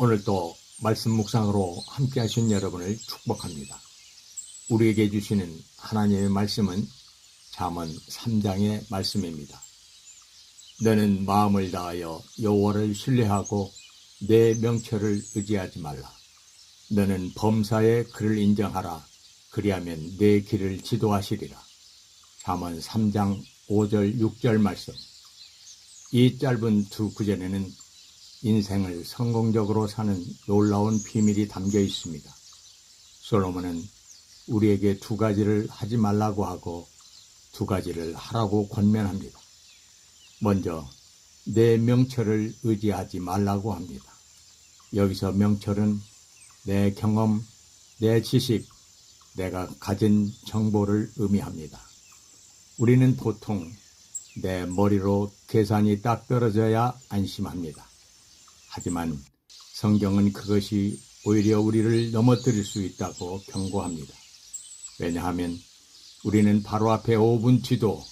오늘도 말씀 묵상으로 함께 하신 여러분을 축복합니다. 우리에게 주시는 하나님의 말씀은 잠언 3장의 말씀입니다. 너는 마음을 다하여 여호와를 신뢰하고 내 명철을 의지하지 말라. 너는 범사에 그를 인정하라. 그리하면 내 길을 지도하시리라. 잠언 3장 5절 6절 말씀. 이 짧은 두 구절에는 인생을 성공적으로 사는 놀라운 비밀이 담겨 있습니다. 솔로몬은 우리에게 두 가지를 하지 말라고 하고 두 가지를 하라고 권면합니다. 먼저 내 명철을 의지하지 말라고 합니다. 여기서 명철은 내 경험, 내 지식, 내가 가진 정보를 의미합니다. 우리는 보통 내 머리로 계산이 딱 떨어져야 안심합니다. 하지만 성경은 그것이 오히려 우리를 넘어뜨릴 수 있다고 경고합니다. 왜냐하면 우리는 바로 앞에 5분 뒤도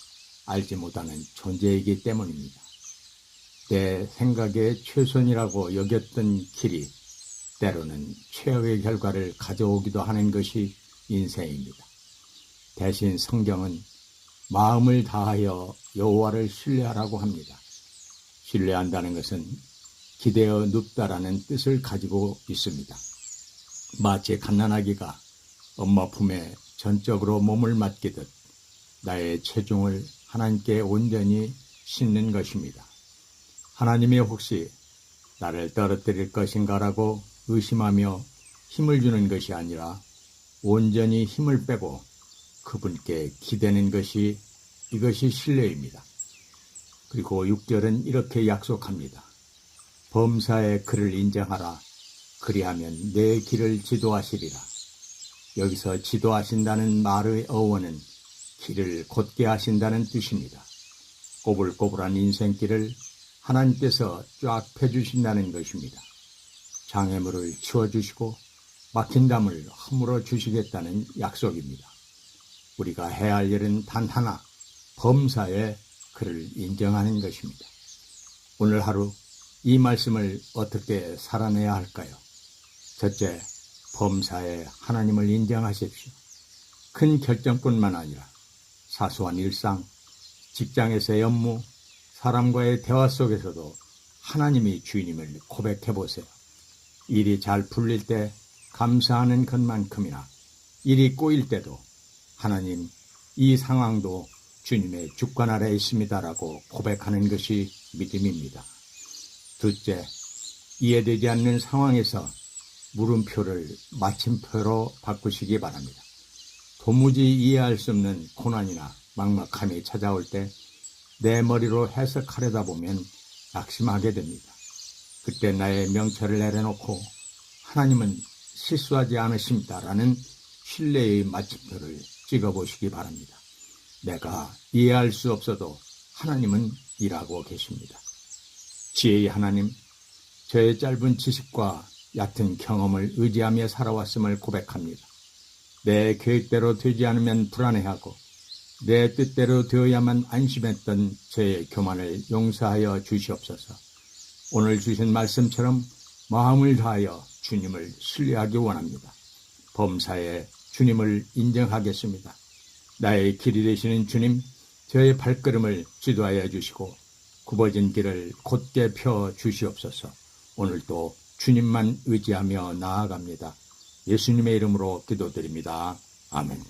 알지 못하는 존재이기 때문입니다. 내 생각에 최선이라고 여겼던 길이 때로는 최악의 결과를 가져오기도 하는 것이 인생입니다. 대신 성경은 마음을 다하여 여호와를 신뢰하라고 합니다. 신뢰한다는 것은 기대어 눕다라는 뜻을 가지고 있습니다. 마치 갓난아기가 엄마 품에 전적으로 몸을 맡기듯 나의 체중을 하나님께 온전히 싣는 것입니다. 하나님이 혹시 나를 떨어뜨릴 것인가라고 의심하며 힘을 주는 것이 아니라 온전히 힘을 빼고 그분께 기대는 것이 이것이 신뢰입니다. 그리고 6절은 이렇게 약속합니다. 범사에 그를 인정하라. 그리하면 내 길을 지도하시리라. 여기서 지도하신다는 말의 어원은 길을 곧게 하신다는 뜻입니다. 꼬불꼬불한 인생길을 하나님께서 쫙 펴주신다는 것입니다. 장애물을 치워주시고 막힌 담을 허물어 주시겠다는 약속입니다. 우리가 해야 할 일은 단 하나, 범사에 그를 인정하는 것입니다. 오늘 하루 이 말씀을 어떻게 살아내야 할까요? 첫째, 범사에 하나님을 인정하십시오. 큰 결정뿐만 아니라 사소한 일상, 직장에서의 업무, 사람과의 대화 속에서도 하나님이 주인임을 고백해 보세요. 일이 잘 풀릴 때 감사하는 것만큼이나 일이 꼬일 때도 하나님 이 상황도 주님의 주권 아래 있습니다라고 고백하는 것이 믿음입니다. 둘째, 이해되지 않는 상황에서 물음표를 마침표로 바꾸시기 바랍니다. 도무지 이해할 수 없는 고난이나 막막함이 찾아올 때 내 머리로 해석하려다 보면 낙심하게 됩니다. 그때 나의 명철을 내려놓고 하나님은 실수하지 않으십니다라는 신뢰의 마침표를 찍어보시기 바랍니다. 내가 이해할 수 없어도 하나님은 일하고 계십니다. 지혜의 하나님, 저의 짧은 지식과 얕은 경험을 의지하며 살아왔음을 고백합니다. 내 계획대로 되지 않으면 불안해하고 내 뜻대로 되어야만 안심했던 저의 교만을 용서하여 주시옵소서. 오늘 주신 말씀처럼 마음을 다하여 주님을 신뢰하기 원합니다. 범사에 주님을 인정하겠습니다. 나의 길이 되시는 주님, 저의 발걸음을 지도하여 주시고 굽어진 길을 곧게 펴 주시옵소서. 오늘도 주님만 의지하며 나아갑니다. 예수님의 이름으로 기도드립니다. 아멘.